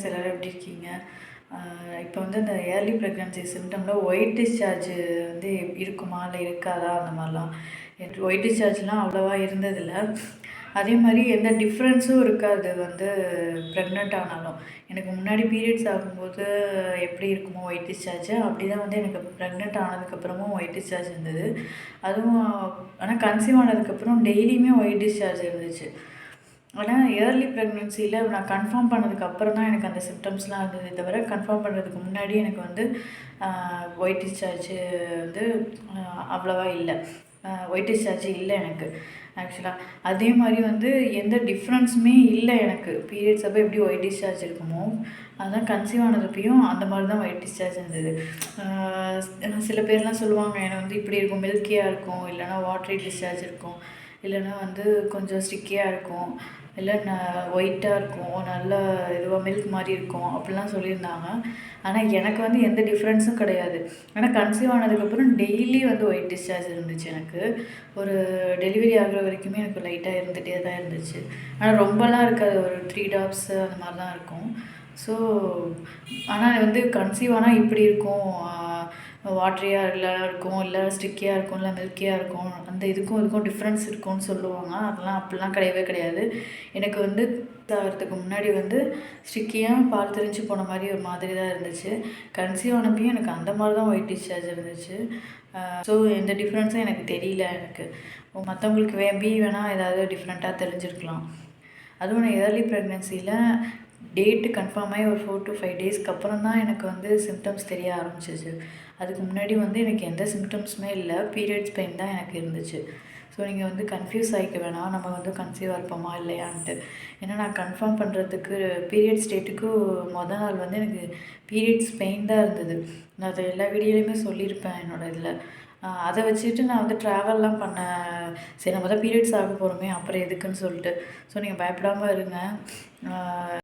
Friends எல்லோரும் எப்படி இருக்கீங்க? இப்போ வந்து இந்த ஏர்லி ப்ரெக்னன்சி சிம்டமில் ஒயிட் டிஸ்சார்ஜ் வந்து இருக்குமா? இல்லை இருக்காதா? அந்த மாதிரிலாம். ஒயிட் டிஸ்சார்ஜ்லாம் அவ்வளோவா இருந்ததில்ல. அதே மாதிரி எந்த டிஃப்ரென்ஸும் இருக்காது வந்து ப்ரெக்னென்ட் ஆனாலும். எனக்கு முன்னாடி பீரியட்ஸ் ஆகும்போது எப்படி இருக்குமோ ஒயிட் டிஸ்சார்ஜ் அப்படி தான் வந்து எனக்கு ப்ரெக்னென்ட் ஆனதுக்கப்புறமும் ஒயிட் டிஸ்சார்ஜ் இருந்தது. அதுவும் ஆனால் கன்சீவ் ஆனதுக்கப்புறம் டெய்லியுமே ஒயிட் டிஸ்சார்ஜ் இருந்துச்சு. ஆனால் இயர்லி ப்ரெக்னென்சியில் நான் கன்ஃபார்ம் பண்ணதுக்கு அப்புறம் தான் எனக்கு அந்த சிம்டம்ஸ்லாம் இருந்தது தவிர கன்ஃபார்ம் பண்ணுறதுக்கு முன்னாடி எனக்கு வந்து ஒயிட் டிஸ்சார்ஜ் வந்து அவ்வளோவா இல்லை. ஒயிட் டிஸ்சார்ஜ் இல்லை எனக்கு ஆக்சுவலாக அதே மாதிரி வந்து எந்த டிஃப்ரென்ஸுமே இல்லை எனக்கு. பீரியட்ஸ் அப்போ எப்படி ஒயிட் டிஸ்சார்ஜ் இருக்குமோ அதான் கன்சீவ் ஆனதுப்பையும் அந்த மாதிரி தான் ஒயிட் டிஸ்சார்ஜ் இருந்தது. சில பேர்லாம் சொல்லுவாங்க எனக்கு வந்து இப்படி இருக்கும் மில்கியாக இருக்கும் இல்லைனா வாட்ரி டிஸ்சார்ஜ் இருக்கும். இல்லைன்னா வந்து கொஞ்சம் ஸ்டிக்கியாக இருக்கும். இல்லை ந ஒயிட்டாக இருக்கும். நல்ல இதுவாக மில்க் மாதிரி இருக்கும். அப்படிலாம் சொல்லியிருந்தாங்க. ஆனால் எனக்கு வந்து எந்த டிஃப்ரென்ஸும் கிடையாது. ஆனால் கன்சீவ் ஆனதுக்கப்புறம் டெய்லி வந்து ஒயிட் டிஸ்சார்ஜ் இருந்துச்சு எனக்கு. ஒரு டெலிவரி ஆகிற வரைக்குமே எனக்கு லைட்டாக இருந்துகிட்டே தான் இருந்துச்சு. ஆனால் ரொம்பலாம் இருக்காது. ஒரு த்ரீ டாப்ஸு அந்த மாதிரி தான் இருக்கும். ஸோ ஆனால் வந்து கன்சீவ் ஆனால் இப்படி இருக்கும். வாட்ரியாக இல்லை இருக்கும் இல்லை ஸ்டிக்கியாக இருக்கும் இல்லை மில்கியாக இருக்கும். அந்த இதுக்கும் இதுக்கும் டிஃப்ரென்ஸ் இருக்கும்னு சொல்லுவாங்க. அதெல்லாம் அப்படிலாம் கிடையவே கிடையாது. எனக்கு வந்து ஆகிறதுக்கு முன்னாடி வந்து ஸ்டிக்கியாக பால் தெரிஞ்சு போன மாதிரி ஒரு மாதிரி தான் இருந்துச்சு. கன்சீவ் ஆனப்பையும் எனக்கு அந்த மாதிரி தான் ஒயிட் டிஸ்சார்ஜ் இருந்துச்சு. ஸோ எந்த டிஃப்ரென்ஸும் எனக்கு தெரியல எனக்கு. மற்றவங்களுக்கு வேம்பி வேணால் ஏதாவது டிஃப்ரெண்ட்டாக தெரிஞ்சிருக்கலாம். அதுவும் நான் ஏர்லி ப்ரெக்னென்சியில் டேட்டு கன்ஃபார்ம் ஆகி ஒரு ஃபோர் டு ஃபைவ் டேஸ்க்கு அப்புறம் தான் எனக்கு வந்து சிம்டம்ஸ் தெரிய ஆரம்பிச்சிச்சு. அதுக்கு முன்னாடி வந்து எனக்கு எந்த சிம்டம்ஸுமே இல்லை. பீரியட்ஸ் பெயின் தான் எனக்கு இருந்துச்சு. ஸோ நீங்கள் வந்து கன்ஃபியூஸ் ஆகிக்க வேணாம். நம்ம வந்து கன்சீவாக இருப்போமா இல்லையான்ட்டு. ஏன்னா நான் கன்ஃபார்ம் பண்ணுறதுக்கு பீரியட்ஸ் டேட்டுக்கு மொதல் நாள் வந்து எனக்கு பீரியட்ஸ் பெயின் தான் இருந்தது. நான் அதை எல்லா வீடியோலையுமே சொல்லியிருப்பேன் என்னோடய இதில். அதை வச்சுட்டு நான் வந்து ட்ராவல்லாம் பண்ண சரி நம்ம தான் பீரியட்ஸ் ஆக போகிறோமே அப்புறம் எதுக்குன்னு சொல்லிட்டு. ஸோ நீங்கள் பயப்படாமல் இருங்க.